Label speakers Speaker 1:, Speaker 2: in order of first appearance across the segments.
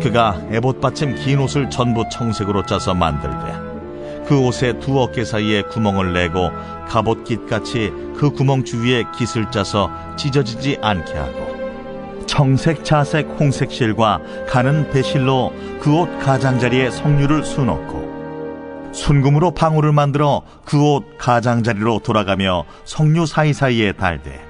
Speaker 1: 그가 에봇 받침 긴 옷을 전부 청색으로 짜서 만들되 그 옷의 두 어깨 사이에 구멍을 내고 갑옷깃같이 그 구멍 주위에 깃을 짜서 찢어지지 않게 하고 청색, 자색, 홍색 실과 가는 배실로 그 옷 가장자리에 성류를 수놓고 순금으로 방울을 만들어 그 옷 가장자리로 돌아가며 성류 사이사이에 달되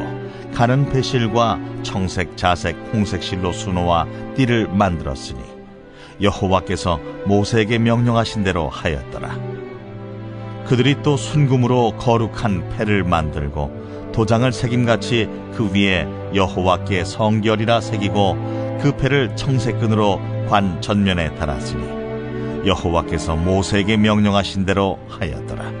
Speaker 1: 가는 배실과 청색, 자색, 홍색 실로 수놓아 띠를 만들었으니 여호와께서 모세에게 명령하신 대로 하였더라. 그들이 또 순금으로 거룩한 패를 만들고 도장을 새김같이 그 위에 여호와께 성결이라 새기고 그 패를 청색끈으로 관 전면에 달았으니 여호와께서 모세에게 명령하신 대로 하였더라.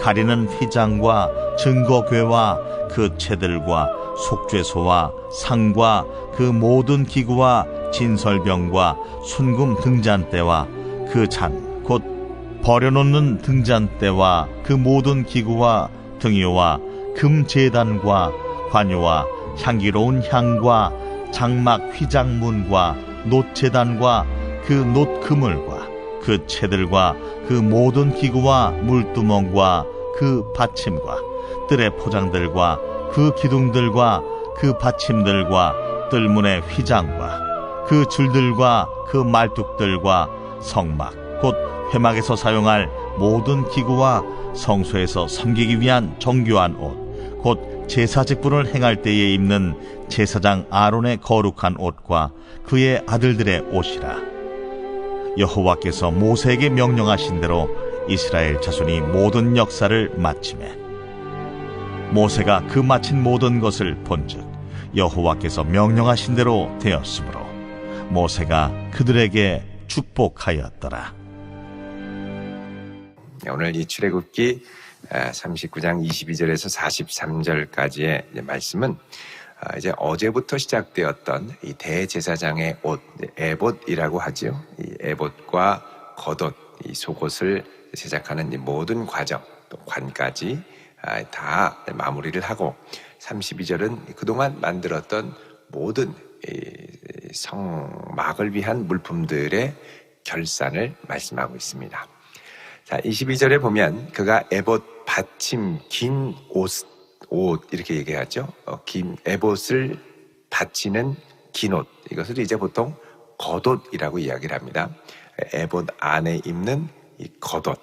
Speaker 1: 가리는 휘장과 증거궤와 그 채들과 속죄소와 상과 그 모든 기구와 진설병과 순금 등잔대와 그 잔 곧 버려놓는 등잔대와 그 모든 기구와 등유와 금재단과 관유와 향기로운 향과 장막 휘장문과 놋재단과 그 놋 그물과 그 채들과 그 모든 기구와 물두멍과 그 받침과 뜰의 포장들과 그 기둥들과 그 받침들과 뜰문의 휘장과 그 줄들과 그 말뚝들과 성막 곧 회막에서 사용할 모든 기구와 성소에서 섬기기 위한 정교한 옷, 곧 제사 직분을 행할 때에 입는 제사장 아론의 거룩한 옷과 그의 아들들의 옷이라. 여호와께서 모세에게 명령하신 대로 이스라엘 자손이 모든 역사를 마치매 모세가 그 마친 모든 것을 본즉 여호와께서 명령하신 대로 되었으므로 모세가 그들에게 축복하였더라.
Speaker 2: 오늘 이 출애굽기 39장 22절에서 43절까지의 말씀은 아, 이제 어제부터 시작되었던 이 대제사장의 옷, 에봇이라고 하지요. 이 에봇과 겉옷, 이 속옷을 제작하는 모든 과정, 또 관까지 아, 다 마무리를 하고 32절은 그동안 만들었던 모든 성막을 위한 물품들의 결산을 말씀하고 있습니다. 자, 22절에 보면 그가 에봇 받침 긴 옷, 옷 이렇게 얘기하죠. 어, 긴 에봇을 받치는 긴 옷. 이것을 이제 보통 겉옷이라고 이야기를 합니다. 에봇 안에 입는 이 겉옷.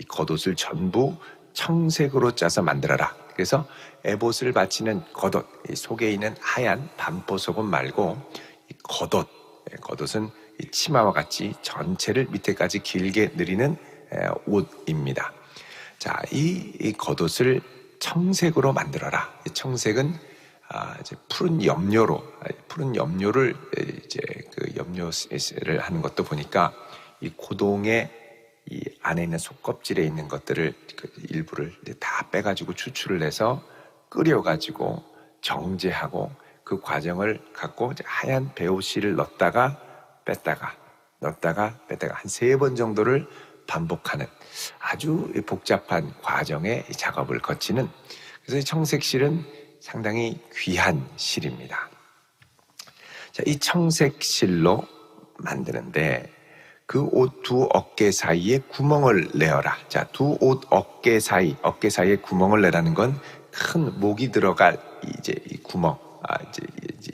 Speaker 2: 이 겉옷을 전부 청색으로 짜서 만들어라. 그래서 에봇을 받치는 겉옷, 이 속에 있는 하얀 반포 속옷 말고 이 겉옷, 예, 겉옷은 이 치마와 같이 전체를 밑에까지 길게 느리는 옷입니다. 자, 이, 이 겉옷을 청색으로 만들어라. 청색은 아, 이제 푸른 염료로 푸른 염료를 이제 그 염료를 하는 것도 보니까 이 고동의 이 안에 있는 속껍질에 있는 것들을 그 일부를 다 빼가지고 추출을 해서 끓여가지고 정제하고 그 과정을 갖고 하얀 배우씨를 넣었다가 뺐다가 넣었다가 뺐다가 한 세 번 정도를 반복하는 아주 복잡한 과정의 작업을 거치는 그래서 청색실은 상당히 귀한 실입니다. 자, 이 청색실로 만드는데 그 옷 두 어깨 사이에 구멍을 내어라. 자, 두 옷 어깨 사이, 어깨 사이에 구멍을 내라는 건 큰 목이 들어갈 이제 이 구멍, 아, 이제, 이제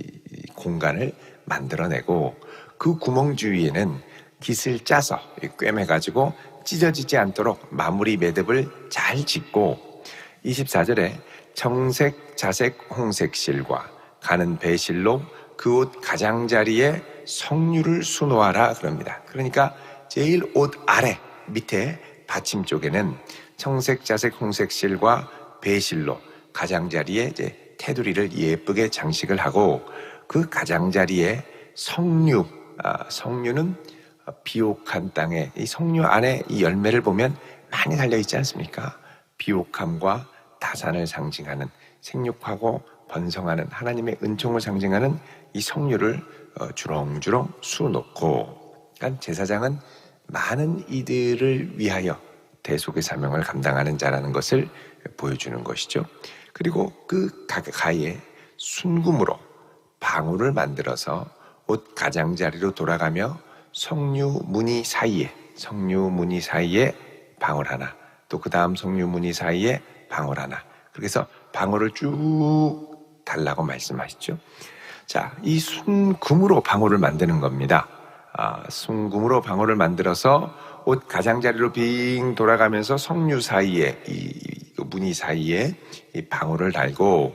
Speaker 2: 공간을 만들어내고 그 구멍 주위에는 깃을 짜서 꿰매가지고 찢어지지 않도록 마무리 매듭을 잘 짓고 24절에 청색, 자색, 홍색 실과 가는 배실로 그 옷 가장자리에 성류를 수놓아라 그럽니다. 그러니까 제일 옷 아래 밑에 받침 쪽에는 청색, 자색, 홍색 실과 배실로 가장자리에 이제 테두리를 예쁘게 장식을 하고 그 가장자리에 성류, 아, 성류는 비옥한 땅에 이 성류 안에 이 열매를 보면 많이 달려 있지 않습니까? 비옥함과 다산을 상징하는 생육하고 번성하는 하나님의 은총을 상징하는 이 성류를 어, 주렁주렁 수놓고 그러니까 제사장은 많은 이들을 위하여 대속의 사명을 감당하는 자라는 것을 보여주는 것이죠. 그리고 그 가에 순금으로 방울을 만들어서 옷 가장자리로 돌아가며 성류 무늬 사이에 성류 무늬 사이에 방울 하나 또 그 다음 성류 무늬 사이에 방울 하나 그래서 방울을 쭉 달라고 말씀하시죠. 자, 이 순금으로 방울을 만드는 겁니다. 아, 순금으로 방울을 만들어서 옷 가장자리로 빙 돌아가면서 성류 사이에 이, 그 무늬 사이에 이 방울을 달고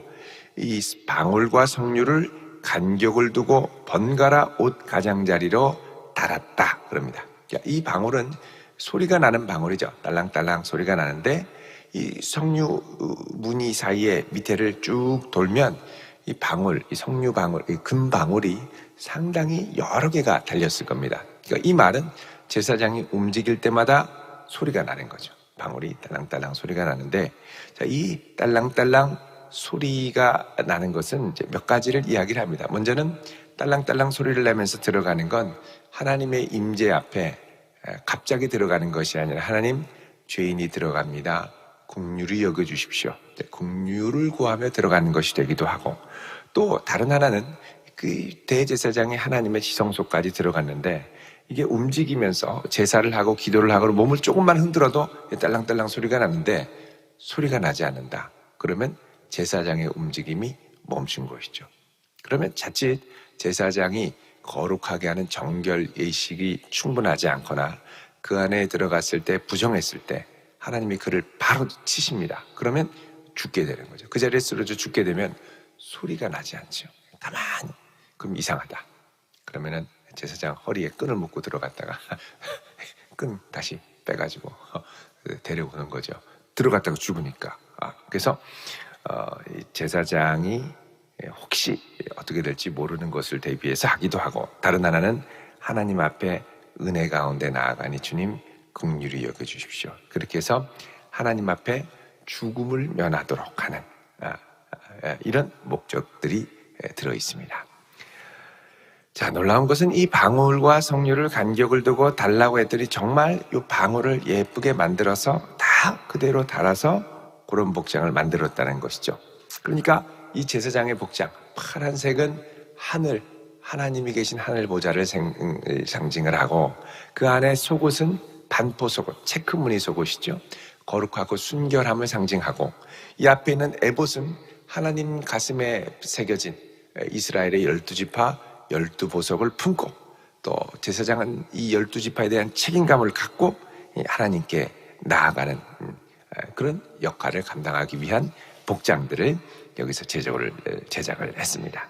Speaker 2: 이 방울과 성류를 간격을 두고 번갈아 옷 가장자리로 달았다 그럽니다. 이 방울은 소리가 나는 방울이죠. 딸랑딸랑 소리가 나는데 이 성류 어, 무늬 사이에 밑에를 쭉 돌면 이 방울, 이 성류 방울, 이 금방울이 상당히 여러 개가 달렸을 겁니다. 그러니까 이 말은 제사장이 움직일 때마다 소리가 나는 거죠. 방울이 딸랑딸랑 소리가 나는데 자, 이 딸랑딸랑 소리가 나는 것은 몇 가지를 이야기를 합니다. 먼저는 딸랑딸랑 소리를 내면서 들어가는 건 하나님의 임재 앞에 갑자기 들어가는 것이 아니라 하나님 죄인이 들어갑니다. 국류를 여겨 주십시오. 국류를 구하며 들어가는 것이 되기도 하고 또 다른 하나는 그 대제사장이 하나님의 지성소까지 들어갔는데 이게 움직이면서 제사를 하고 기도를 하고 몸을 조금만 흔들어도 딸랑딸랑 소리가 나는데 소리가 나지 않는다. 그러면 제사장의 움직임이 멈춘 것이죠. 그러면 자칫 제사장이 거룩하게 하는 정결 예식이 충분하지 않거나 그 안에 들어갔을 때 부정했을 때 하나님이 그를 바로 치십니다. 그러면 죽게 되는 거죠. 그 자리에 쓰러져 죽게 되면 소리가 나지 않죠. 가만히. 그럼 이상하다. 그러면은 제사장 허리에 끈을 묶고 들어갔다가 끈 다시 빼가지고 데려오는 거죠. 들어갔다가 죽으니까. 아, 그래서 어, 제사장이 혹시 어떻게 될지 모르는 것을 대비해서 하기도 하고 다른 하나는 하나님 앞에 은혜 가운데 나아가니 주님 긍휼히 여겨 주십시오. 그렇게 해서 하나님 앞에 죽음을 면하도록 하는 아, 아, 이런 목적들이 들어 있습니다. 자, 놀라운 것은 이 방울과 성류를 간격을 두고 달라고 했더니 정말 이 방울을 예쁘게 만들어서 다 그대로 달아서 그런 복장을 만들었다는 것이죠. 그러니까 이 제사장의 복장, 파란색은 하늘, 하나님이 계신 하늘 보좌를 상징을 하고 그 안에 속옷은 반포 속옷, 체크 무늬 속옷이죠. 거룩하고 순결함을 상징하고 이 앞에 있는 에봇은 하나님 가슴에 새겨진 이스라엘의 열두 지파 열두 보석을 품고 또 제사장은 이 열두 지파에 대한 책임감을 갖고 하나님께 나아가는 음, 그런 역할을 감당하기 위한 복장들을 여기서 제작을, 제작을 했습니다.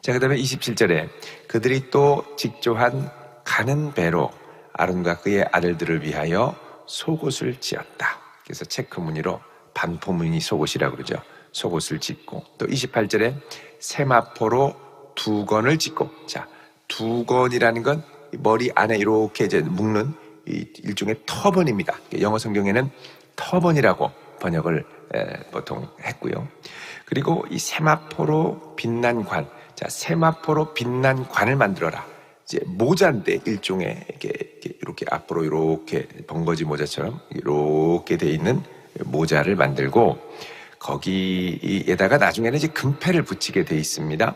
Speaker 2: 자, 그 다음에 27절에 그들이 또 직조한 가는 배로 아론과 그의 아들들을 위하여 속옷을 지었다. 그래서 체크 무늬로 반포무늬 속옷이라고 그러죠. 속옷을 짓고 또 28절에 세마포로 두 건을 짓고 자 두 건이라는 건 머리 안에 이렇게 이제 묶는 일종의 터번입니다. 영어 성경에는 터번이라고 번역을 보통 했고요. 그리고 이 세마포로 빛난 관, 자 세마포로 빛난 관을 만들어라. 이제 모자인데 일종의 이렇게, 이렇게 앞으로 이렇게 번거지 모자처럼 이렇게 돼 있는 모자를 만들고 거기에다가 나중에는 이제 금패를 붙이게 돼 있습니다.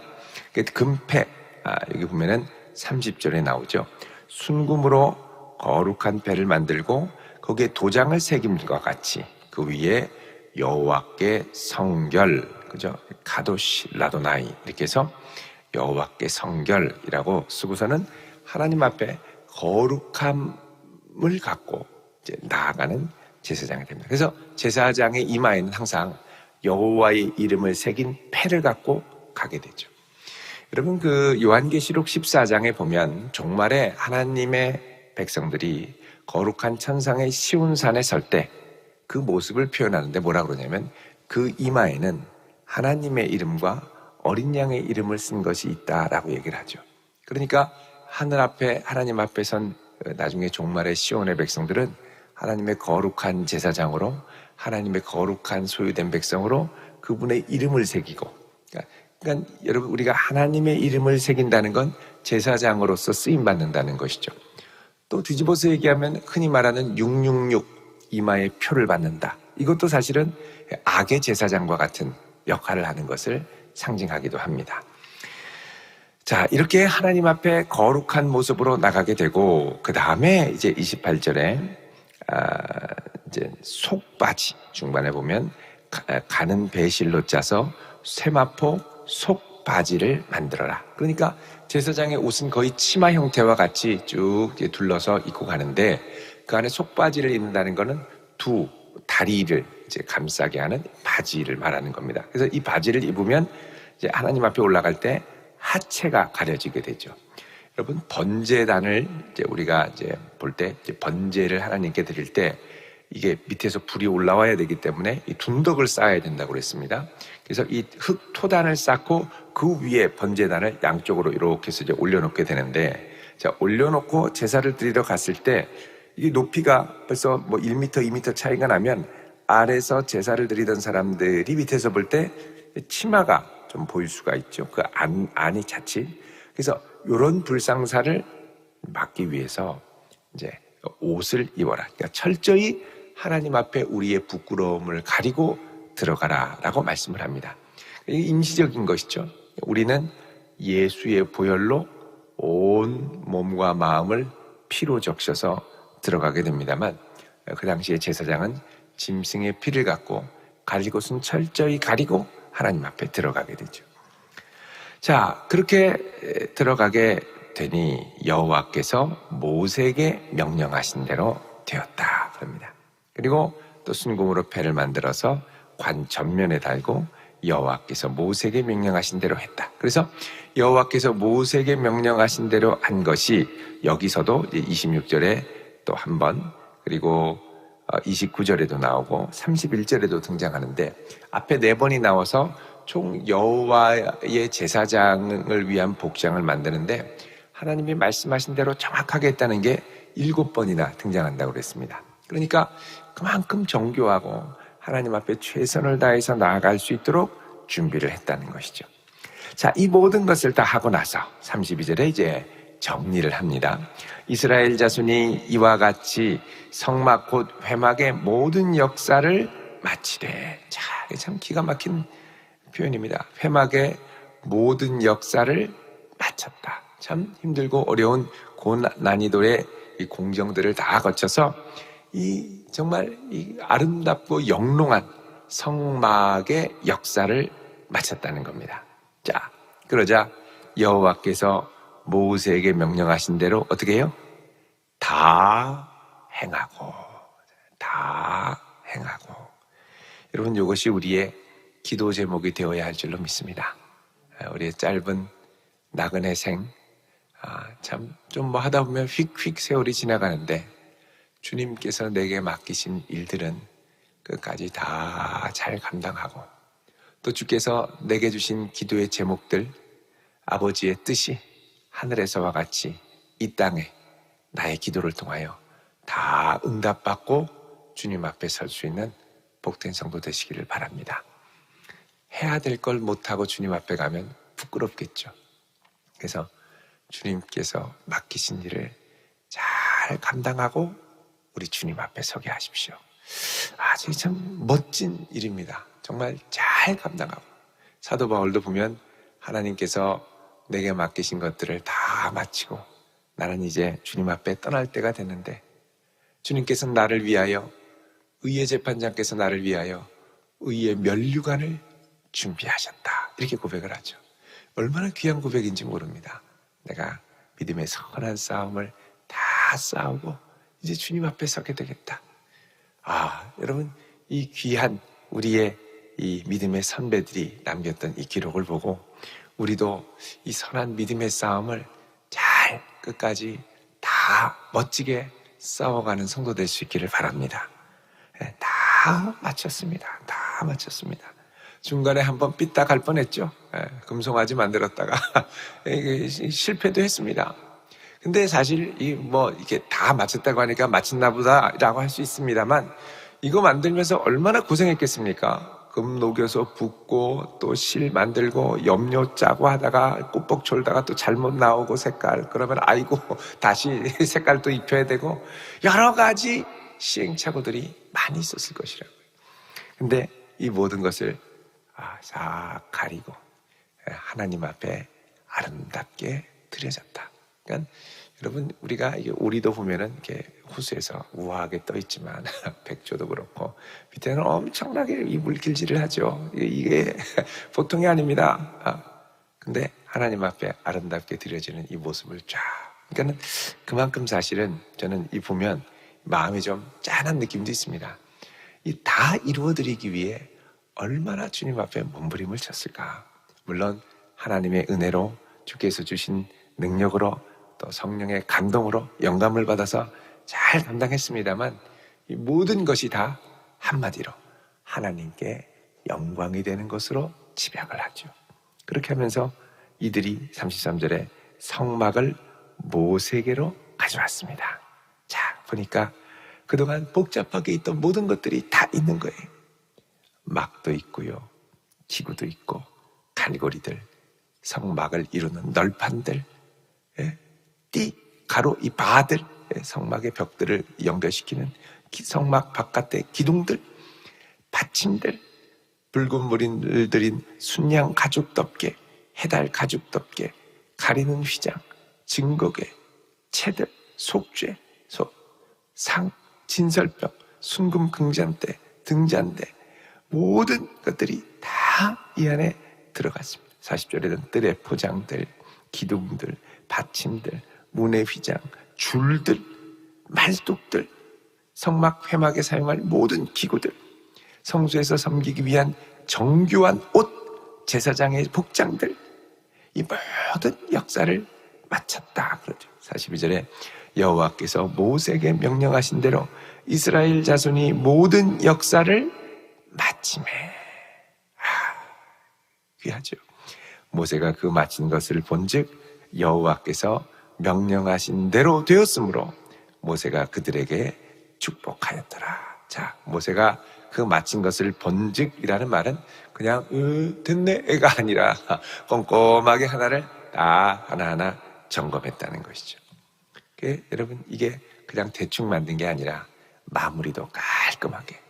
Speaker 2: 그 금패, 아, 여기 보면은 30절에 나오죠. 순금으로 거룩한 패를 만들고 거기에 도장을 새김과 같이 그 위에 여호와께 성결, 그죠? 가도시 라도나이 이렇게 해서 여호와께 성결이라고 쓰고서는 하나님 앞에 거룩함을 갖고 나아가는 제사장이 됩니다. 그래서 제사장의 이마에는 항상 여호와의 이름을 새긴 패를 갖고 가게 되죠. 여러분 그 요한계시록 14장에 보면 종말에 하나님의 백성들이 거룩한 천상의 시온산에 설 때 그 모습을 표현하는데 뭐라 그러냐면 그 이마에는 하나님의 이름과 어린 양의 이름을 쓴 것이 있다라고 얘기를 하죠. 그러니까 하늘 앞에 하나님 앞에 선 나중에 종말의 시온의 백성들은 하나님의 거룩한 제사장으로 하나님의 거룩한 소유된 백성으로 그분의 이름을 새기고 그러니까, 그러니까 여러분 우리가 하나님의 이름을 새긴다는 건 제사장으로서 쓰임 받는다는 것이죠. 또 뒤집어서 얘기하면 흔히 말하는 666 이마에 표를 받는다. 이것도 사실은 악의 제사장과 같은 역할을 하는 것을 상징하기도 합니다. 자, 이렇게 하나님 앞에 거룩한 모습으로 나가게 되고, 그 다음에 이제 28절에, 아, 이제 속바지 중반에 보면, 가, 는 배실로 짜서 세마포 속바지를 만들어라. 그러니까 제사장의 옷은 거의 치마 형태와 같이 쭉 둘러서 입고 가는데, 그 안에 속바지를 입는다는 것은 두 다리를 이제 감싸게 하는 바지를 말하는 겁니다. 그래서 이 바지를 입으면 이제 하나님 앞에 올라갈 때 하체가 가려지게 되죠. 여러분 번제단을 이제 우리가 이제 볼 때 번제를 하나님께 드릴 때 이게 밑에서 불이 올라와야 되기 때문에 이 둔덕을 쌓아야 된다고 그랬습니다. 그래서 이 흙 토단을 쌓고 그 위에 번제단을 양쪽으로 이렇게 해서 이제 올려놓게 되는데 자 올려놓고 제사를 드리러 갔을 때 이 높이가 벌써 뭐 1m, 2m 차이가 나면 아래서 제사를 드리던 사람들이 밑에서 볼 때 치마가 좀 보일 수가 있죠. 그 안, 안이 자칫. 그래서 이런 불상사를 막기 위해서 이제 옷을 입어라. 그러니까 철저히 하나님 앞에 우리의 부끄러움을 가리고 들어가라 라고 말씀을 합니다. 임시적인 것이죠. 우리는 예수의 보혈로 온 몸과 마음을 피로 적셔서 들어가게 됩니다만 그 당시에 제사장은 짐승의 피를 갖고 가릴 곳은 철저히 가리고 하나님 앞에 들어가게 되죠. 자, 그렇게 들어가게 되니 여호와께서 모세에게 명령하신 대로 되었다 그럽니다. 그리고 또 순금으로 패를 만들어서 관 전면에 달고 여호와께서 모세에게 명령하신 대로 했다. 그래서 여호와께서 모세에게 명령하신 대로 한 것이 여기서도 26절에 또 한 번 그리고 29절에도 어, 나오고 31절에도 등장하는데 앞에 네 번이 나와서 총 여호와의 제사장을 위한 복장을 만드는데 하나님이 말씀하신 대로 정확하게 했다는 게 일곱 번이나 등장한다고 그랬습니다. 그러니까 그만큼 정교하고 하나님 앞에 최선을 다해서 나아갈 수 있도록 준비를 했다는 것이죠. 자, 이 모든 것을 다 하고 나서 32절에 이제 정리를 합니다. 이스라엘 자손이 이와 같이 성막 곧 회막의 모든 역사를 마치되. 자, 참 기가 막힌 표현입니다. 회막의 모든 역사를 마쳤다. 참 힘들고 어려운 고난이도의 이 공정들을 다 거쳐서 이 정말 이 아름답고 영롱한 성막의 역사를 마쳤다는 겁니다. 자, 그러자 여호와께서 모세에게 명령하신 대로 어떻게 해요? 다 행하고, 다 행하고. 여러분, 이것이 우리의 기도 제목이 되어야 할 줄로 믿습니다. 아, 우리의 짧은 나그네 생, 아, 참, 좀 뭐 하다 보면 휙휙 세월이 지나가는데, 주님께서 내게 맡기신 일들은 끝까지 다 잘 감당하고, 또 주께서 내게 주신 기도의 제목들, 아버지의 뜻이 하늘에서와 같이 이 땅에 나의 기도를 통하여 다 응답받고 주님 앞에 설 수 있는 복된 성도 되시기를 바랍니다. 해야 될 걸 못하고 주님 앞에 가면 부끄럽겠죠. 그래서 주님께서 맡기신 일을 잘 감당하고 우리 주님 앞에 서게 하십시오. 아, 참 멋진 일입니다. 정말 잘 감당하고. 사도 바울도 보면 하나님께서 내게 맡기신 것들을 다 마치고 나는 이제 주님 앞에 떠날 때가 됐는데 주님께서 나를 위하여 의의 재판장께서 나를 위하여 의의 면류관을 준비하셨다. 이렇게 고백을 하죠. 얼마나 귀한 고백인지 모릅니다. 내가 믿음의 선한 싸움을 다 싸우고 이제 주님 앞에 서게 되겠다. 아, 여러분, 이 귀한 우리의 이 믿음의 선배들이 남겼던 이 기록을 보고 우리도 이 선한 믿음의 싸움을 잘 끝까지 다 멋지게 싸워가는 성도 될 수 있기를 바랍니다. 예, 다 마쳤습니다. 다 마쳤습니다. 중간에 한번 삐딱할 뻔했죠. 예, 금송아지 만들었다가 실패도 했습니다. 근데 사실 이 뭐 이게 다 마쳤다고 하니까 마쳤나 보다라고 할 수 있습니다만 이거 만들면서 얼마나 고생했겠습니까? 금 녹여서 붓고 또 실 만들고 염료 짜고 하다가 꽃복 졸다가 또 잘못 나오고 색깔 그러면 아이고 다시 색깔 또 입혀야 되고 여러 가지 시행착오들이 많이 있었을 것이라고요. 근데 이 모든 것을 아, 싹 가리고 하나님 앞에 아름답게 드려졌다. 그러니까 여러분 우리가 이게 우리도 보면은 이렇게 호수에서 우아하게 떠 있지만 백조도 그렇고 밑에는 엄청나게 이 물길질을 하죠. 이게 보통이 아닙니다. 아, 근데 하나님 앞에 아름답게 드려지는 이 모습을 쫙. 그러니까는 그만큼 사실은 저는 이 보면 마음이 좀 짠한 느낌도 있습니다. 이 다 이루어드리기 위해 얼마나 주님 앞에 몸부림을 쳤을까. 물론 하나님의 은혜로 주께서 주신 능력으로 또 성령의 감동으로 영감을 받아서 잘 감당했습니다만 이 모든 것이 다 한마디로 하나님께 영광이 되는 것으로 집약을 하죠. 그렇게 하면서 이들이 33절에 성막을 모세계로 가져왔습니다. 자, 보니까 그동안 복잡하게 있던 모든 것들이 다 있는 거예요. 막도 있고요. 기구도 있고, 갈고리들, 성막을 이루는 널판들, 예? 띠, 가로, 이 바들, 예, 성막의 벽들을 연결시키는 성막 바깥의 기둥들, 받침들, 붉은 물이 들인 순양 가죽 덮개, 해달 가죽 덮개, 가리는 휘장, 증거계, 채들, 속죄, 속, 상, 진설벽, 순금 금잔대, 등잔대, 모든 것들이 다 이 안에 들어갔습니다. 40절에는 뜰의 포장들, 기둥들, 받침들, 문의 휘장, 줄들, 말뚝들, 성막 회막에 사용할 모든 기구들, 성소에서 섬기기 위한 정교한 옷, 제사장의 복장들, 이 모든 역사를 마쳤다 그러죠. 42절에 여호와께서 모세에게 명령하신 대로 이스라엘 자손이 모든 역사를 마침에 아, 귀하죠. 모세가 그 마친 것을 본즉 여호와께서 명령하신 대로 되었으므로 모세가 그들에게 축복하였더라. 자, 모세가 그 마친 것을 본즉이라는 말은 그냥 으, 됐네 애가 아니라 꼼꼼하게 하나를 다 하나하나 점검했다는 것이죠. 그, 여러분 이게 그냥 대충 만든 게 아니라 마무리도 깔끔하게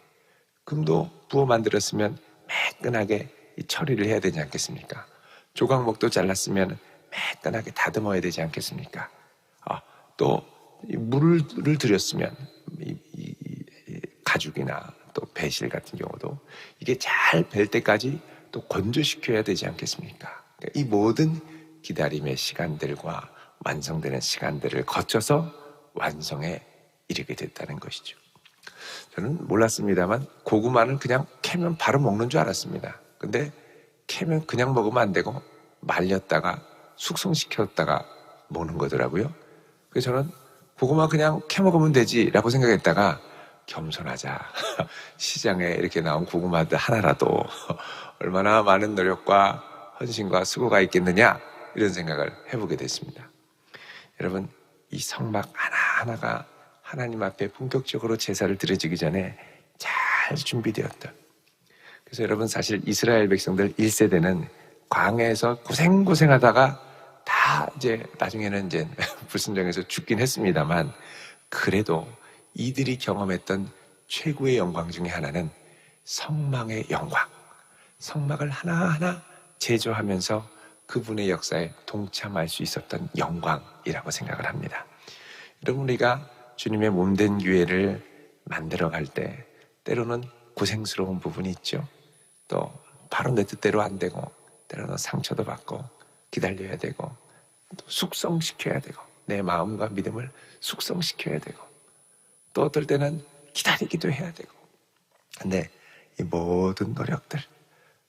Speaker 2: 금도 부어 만들었으면 매끈하게 처리를 해야 되지 않겠습니까? 조각목도 잘랐으면 매끈하게 다듬어야 되지 않겠습니까? 아, 또 물을 들였으면 이, 이, 이 가죽이나 또 배실 같은 경우도 이게 잘 벨 때까지 또 건조시켜야 되지 않겠습니까? 그러니까 이 모든 기다림의 시간들과 완성되는 시간들을 거쳐서 완성에 이르게 됐다는 것이죠. 저는 몰랐습니다만 고구마는 그냥 캐면 바로 먹는 줄 알았습니다. 근데 캐면 그냥 먹으면 안 되고 말렸다가 숙성시켰다가 먹는 거더라고요. 그래서 저는 고구마 그냥 캐 먹으면 되지라고 생각했다가 겸손하자. 시장에 이렇게 나온 고구마들 하나라도 얼마나 많은 노력과 헌신과 수고가 있겠느냐 이런 생각을 해보게 됐습니다. 여러분 이 성막 하나하나가 하나님 앞에 본격적으로 제사를 드려지기 전에 잘 준비되었다. 그래서 여러분 사실 이스라엘 백성들 1세대는 광야에서 고생고생하다가 다 이제 나중에는 이제 불순종해서 죽긴 했습니다만 그래도 이들이 경험했던 최고의 영광 중에 하나는 성막의 영광. 성막을 하나하나 제조하면서 그분의 역사에 동참할 수 있었던 영광이라고 생각을 합니다. 여러분 우리가 주님의 몸된 교회를 만들어 갈 때 때로는 고생스러운 부분이 있죠. 또 바로 내 뜻대로 안 되고 때로는 상처도 받고 기다려야 되고 또 숙성시켜야 되고 내 마음과 믿음을 숙성시켜야 되고 또 어떨 때는 기다리기도 해야 되고. 근데 이 모든 노력들,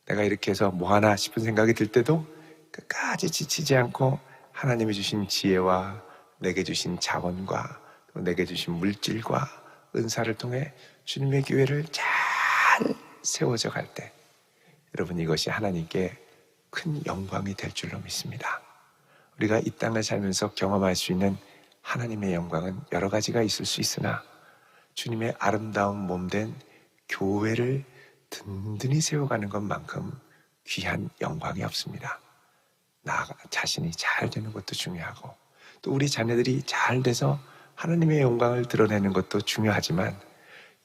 Speaker 2: 내가 이렇게 해서 뭐 하나 싶은 생각이 들 때도 끝까지 지치지 않고 하나님이 주신 지혜와 내게 주신 자원과 또 내게 주신 물질과 은사를 통해 주님의 교회를 잘 세워져 갈 때, 여러분 이것이 하나님께 큰 영광이 될 줄로 믿습니다. 우리가 이 땅을 살면서 경험할 수 있는 하나님의 영광은 여러 가지가 있을 수 있으나 주님의 아름다운 몸된 교회를 든든히 세워가는 것만큼 귀한 영광이 없습니다. 나 자신이 잘 되는 것도 중요하고 또 우리 자녀들이 잘 돼서 하나님의 영광을 드러내는 것도 중요하지만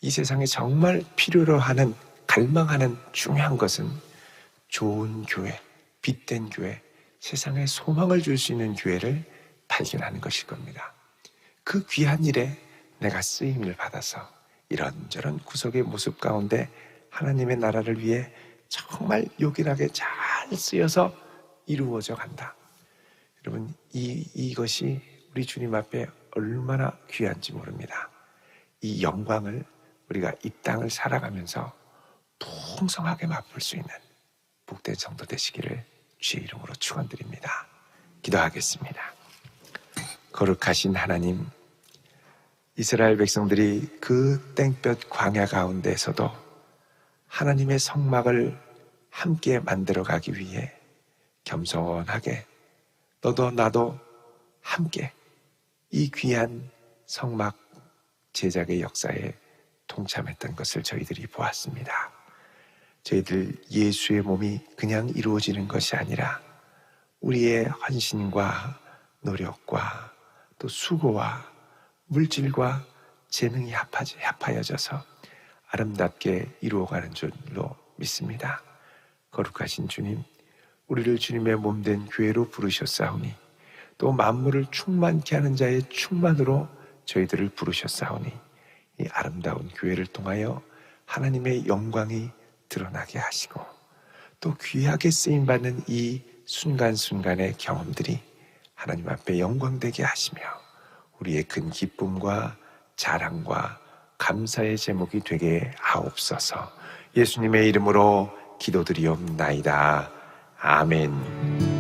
Speaker 2: 이 세상에 정말 필요로 하는 갈망하는 중요한 것은 좋은 교회, 빛된 교회, 세상에 소망을 줄 수 있는 교회를 발견하는 것일 겁니다. 그 귀한 일에 내가 쓰임을 받아서 이런저런 구석의 모습 가운데 하나님의 나라를 위해 정말 요긴하게 잘 쓰여서 이루어져 간다. 여러분, 이, 이것이 우리 주님 앞에 얼마나 귀한지 모릅니다. 이 영광을 우리가 이 땅을 살아가면서 풍성하게 맛볼 수 있는 복된 성도 되시기를 주의 이름으로 축원드립니다. 기도하겠습니다. 거룩하신 하나님, 이스라엘 백성들이 그 땡볕 광야 가운데서도 하나님의 성막을 함께 만들어 가기 위해 겸손하게 너도 나도 함께 이 귀한 성막 제작의 역사에 동참했던 것을 저희들이 보았습니다. 저희들 예수의 몸이 그냥 이루어지는 것이 아니라 우리의 헌신과 노력과 또 수고와 물질과 재능이 합하여져서 아름답게 이루어가는 줄로 믿습니다. 거룩하신 주님, 우리를 주님의 몸된 교회로 부르셨사오니 또 만물을 충만케 하는 자의 충만으로 저희들을 부르셨사오니 이 아름다운 교회를 통하여 하나님의 영광이 드러나게 하시고 또 귀하게 쓰임 받는 이 순간순간의 경험들이 하나님 앞에 영광되게 하시며 우리의 큰 기쁨과 자랑과 감사의 제목이 되게 하옵소서. 예수님의 이름으로 기도드리옵나이다. 아멘.